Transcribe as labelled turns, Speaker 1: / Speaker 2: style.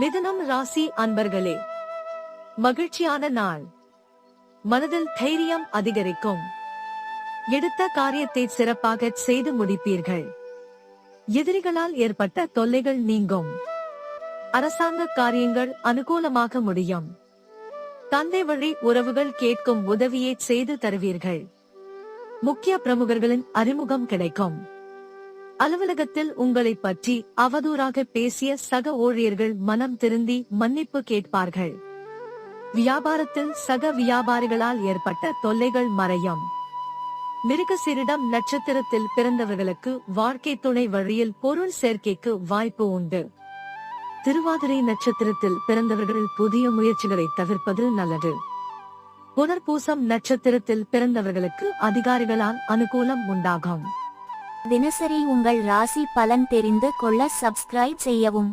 Speaker 1: மிதனம் ராசி அன்பர்களே மகிழ்ச்சியான நாள். மனதில் தைரியம் அதிகரிக்கும். எடுத்த காரியத்தை சிறப்பாக செய்து முடிப்பீர்கள். எதிரிகளால் ஏற்பட்ட தொல்லைகள் நீங்கும். அரசாங்க காரியங்கள் அனுகூலமாக முடியும். தந்தை வழி உறவுகள் கேட்கும் உதவியை செய்து தருவீர்கள். முக்கிய பிரமுகர்களின் அறிமுகம் கிடைக்கும். அலுவலகத்தில் உங்களை பற்றி அவதூறாக பேசிய சக ஊழியர்கள் மனம் திருந்தி மன்னிப்பு கேட்பார்கள். வியாபாரத்தில் சக வியாபாரிகளால் ஏற்பட்ட தொல்லைகள் மறையும். மிருகசிரிடம் நட்சத்திரத்தில் பிறந்தவர்களுக்கு வாழ்க்கை துணை வழியில் பொருள் சேர்க்கைக்கு வாய்ப்பு உண்டு. திருவாதிரை நட்சத்திரத்தில் பிறந்தவர்கள் புதிய முயற்சிகளை தவிர்ப்பது நல்லது. புனர்பூசம் நட்சத்திரத்தில் பிறந்தவர்களுக்கு அதிகாரிகளால் அனுகூலம் உண்டாகும்.
Speaker 2: தினசரி உங்கள் ராசி பலன் தெரிந்து கொள்ள சப்ஸ்கிரைப் செய்யவும்.